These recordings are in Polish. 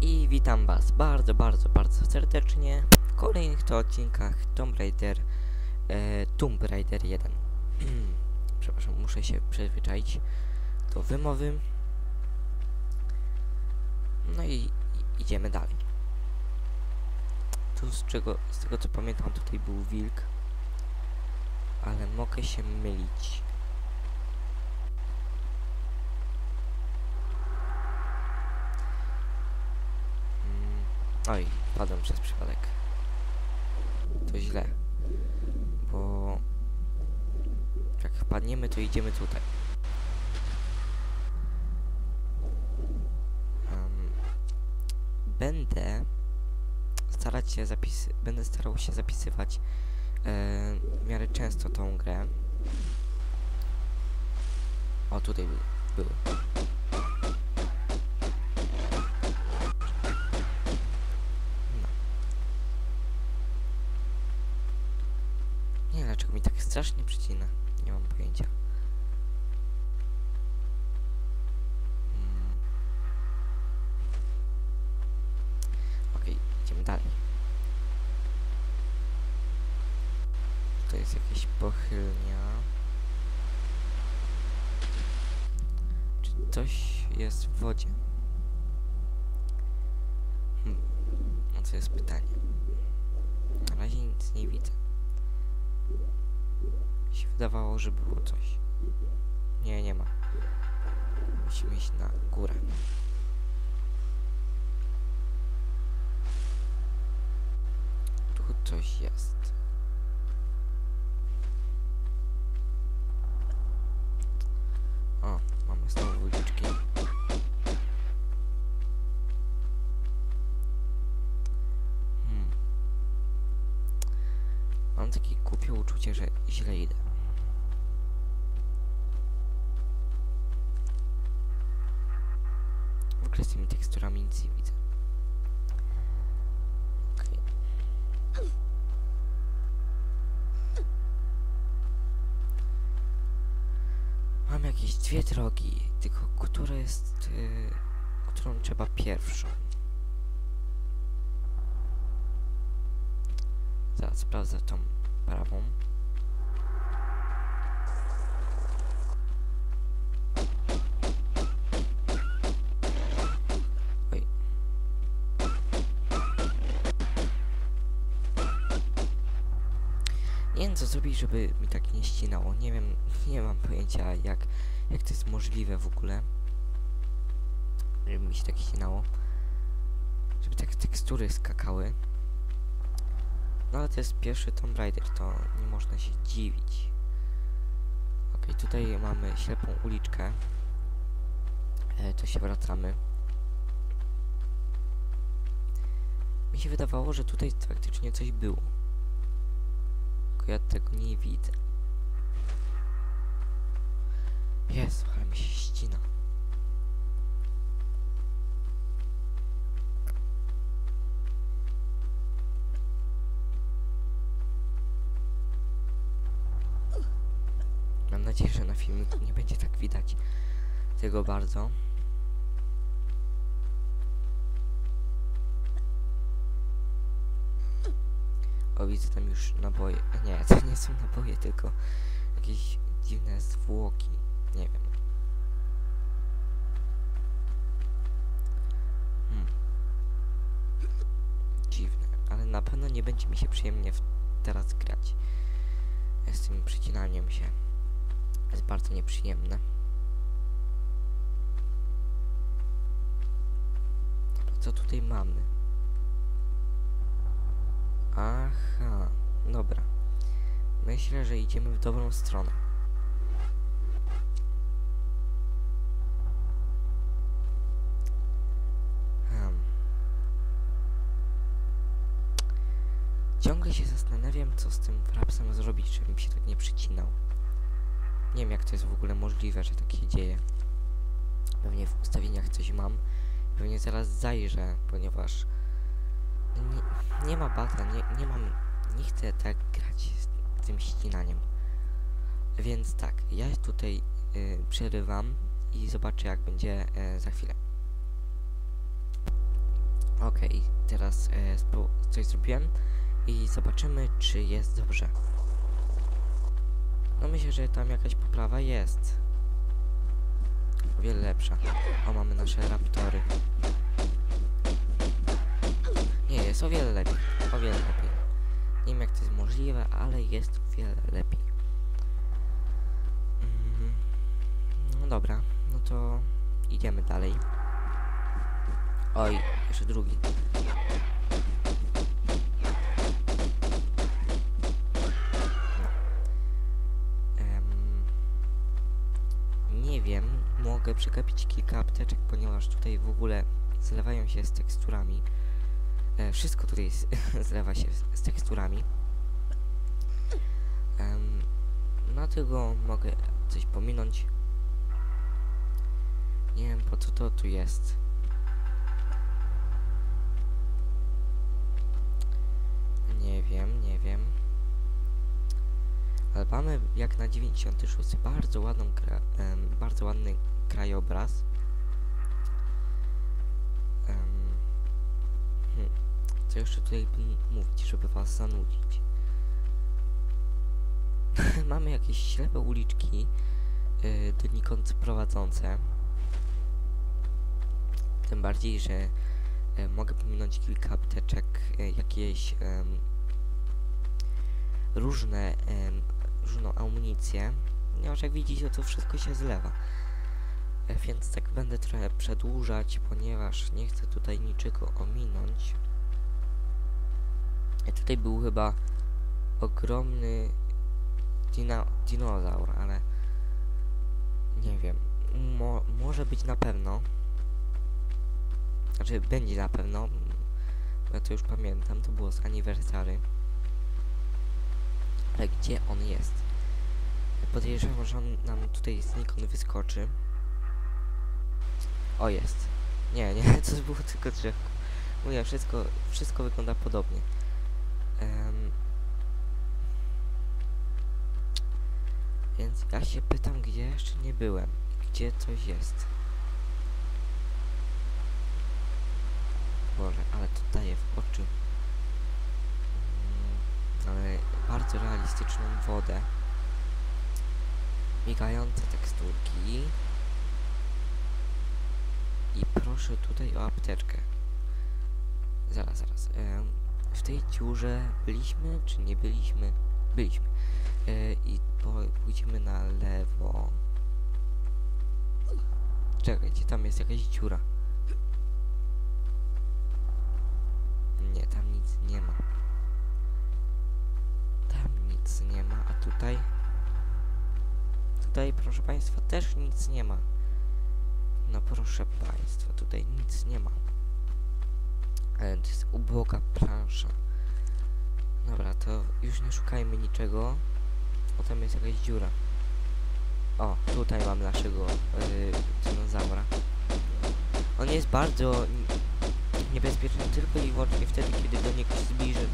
I witam was bardzo, bardzo, bardzo serdecznie w kolejnych to odcinkach Tomb Raider, e, Tomb Raider 1. Przepraszam, muszę się przyzwyczaić do wymowy. No i idziemy dalej. Tu z czego, z tego co pamiętam tutaj był wilk, ale mogę się mylić. Oj, padłem przez przypadek. To źle. Bo jak wpadniemy, to idziemy tutaj. Em, będę starać się zapisy, będę starał się zapisywać e, w miarę często tą grę. O, tutaj był. był. Pochylnia. Czy coś jest w wodzie? Hmm. No to jest pytanie. Na razie nic nie widzę. Mi się wydawało, że było coś. Nie, nie ma. Musimy iść na górę. Tu coś jest. Uczucie, że źle idę. W ogóle z tymi teksturami nic nie widzę. Mam jakieś dwie drogi, tylko która jest... y, którą trzeba pierwszą? Zaraz sprawdzę tą prawą. Oj. Nie wiem co zrobić, żeby mi tak nie ścinało. Nie wiem, nie mam pojęcia jak, jak to jest możliwe w ogóle. Żeby mi się tak ścinało. Żeby tak tekstury skakały. No ale to jest pierwszy Tomb Raider, to nie można się dziwić. Okej, tutaj mamy ślepą uliczkę. E, to się wracamy. Mi się wydawało, że tutaj faktycznie coś było. Tylko ja tego nie widzę. Jezu, ale mi się ścina. Mam nadzieję, że na filmiku nie będzie tak widać tego bardzo. O, widzę tam już naboje. Nie, to nie są naboje, tylko jakieś dziwne zwłoki. Nie wiem. Hmm. Dziwne, ale na pewno nie będzie mi się przyjemnie teraz grać. Z tym przycinaniem się. Jest bardzo nieprzyjemne. Co tutaj mamy? Aha, dobra. Myślę, że idziemy w dobrą stronę. Hmm. Ciągle się zastanawiam, co z tym frapsem zrobić, żeby mi się tak nie przycinał. Nie wiem, jak to jest w ogóle możliwe, że tak się dzieje. Pewnie w ustawieniach coś mam. Pewnie zaraz zajrzę, ponieważ nie, nie ma bata, nie, nie mam, nie chcę tak grać z tym ścinaniem. Więc tak, ja tutaj y, przerywam i zobaczę jak będzie y, za chwilę. Okej, teraz e, spró- coś zrobiłem i zobaczymy, czy jest dobrze. No myślę, że tam jakaś poprawa jest. O wiele lepsza. O, mamy nasze raptory. Nie, jest o wiele lepiej. O wiele lepiej. Nie wiem jak to jest możliwe, ale jest o wiele lepiej. Mhm. No dobra, no to idziemy dalej. Oj, jeszcze drugi. Wiem, mogę przekapić kilka apteczek, ponieważ tutaj w ogóle zlewają się z teksturami. E, wszystko tutaj z, zlewa się z, z teksturami. Em, dlatego mogę coś pominąć. Nie wiem po co to tu jest. Nie wiem, nie wiem. Ale mamy jak na 96 bardzo ładną em, bardzo ładny krajobraz. Em, hmm. Co jeszcze tutaj mówić, żeby was zanudzić? mamy jakieś ślepe uliczki y, donikąd prowadzące. Tym bardziej, że e, mogę pominąć kilka apteczek, e, jakieś em, różne, em, różną amunicję, ponieważ jak widzicie to wszystko się zlewa. E, więc tak będę trochę przedłużać, ponieważ nie chcę tutaj niczego ominąć. E, tutaj był chyba ogromny dino dinozaur, ale nie wiem. Mo może być na pewno. Znaczy, będzie na pewno. Ja to już pamiętam, to było z aniversary. Ale gdzie on jest? Podejrzewam, że on nam tutaj znikąd wyskoczy. O, jest. Nie, nie, to było tylko drzewko. Mówię, wszystko, wszystko wygląda podobnie. Em, więc ja się pytam, gdzie jeszcze nie byłem. Gdzie coś jest. Boże, ale to daje w oczy. Bardzo realistyczną wodę. Migające teksturki. I proszę tutaj o apteczkę. Zaraz, zaraz. w tej dziurze byliśmy, czy nie byliśmy? Byliśmy. I pójdziemy na lewo. Czekajcie, tam jest jakaś dziura. Nie, tam nic nie ma. Tam nic nie ma, a tutaj... Tutaj, proszę Państwa, też nic nie ma. No proszę Państwa, tutaj nic nie ma. Ale to jest uboga plansza. Dobra, to już nie szukajmy niczego. Potem jest jakaś dziura. O, tutaj mam naszego yy, dinozaura. On jest bardzo n- niebezpieczny tylko i wyłącznie wtedy, kiedy do niego się zbliży.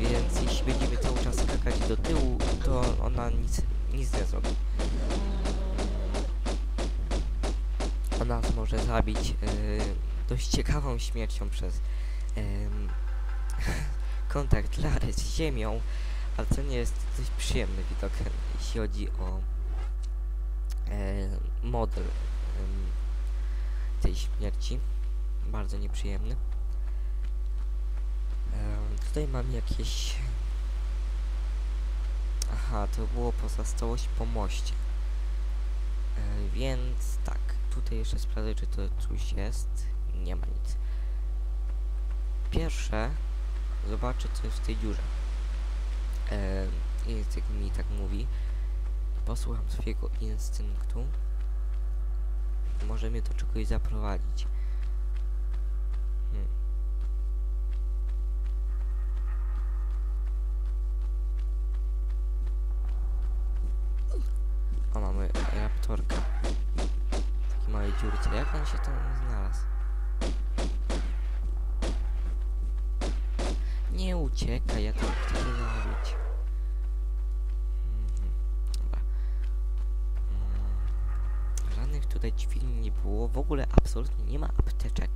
Więc jeśli będziemy cały czas skakać do tyłu, to ona nic, nic nie zrobi. Ona nas może zabić yy, dość ciekawą śmiercią przez em, kontakt Lary z ziemią, ale to nie jest dość przyjemny widok, jeśli chodzi o e, model tej śmierci. Bardzo nieprzyjemny. Em, tutaj mam jakieś... Aha, to było pozostałość po moście. E, więc tak, tutaj jeszcze sprawdzę, czy to coś jest. Nie ma nic. Pierwsze, zobaczę, co jest w tej dziurze. E, instynkt mi tak mówi. Posłucham swojego instynktu. Może mnie czegoś zaprowadzić. Dziurce. Jak on się tam znalazł? Nie uciekaj, ja to chcę zrobić. Mhm. Mm, Żadnych tutaj dźwigni nie było. W ogóle absolutnie nie ma apteczek.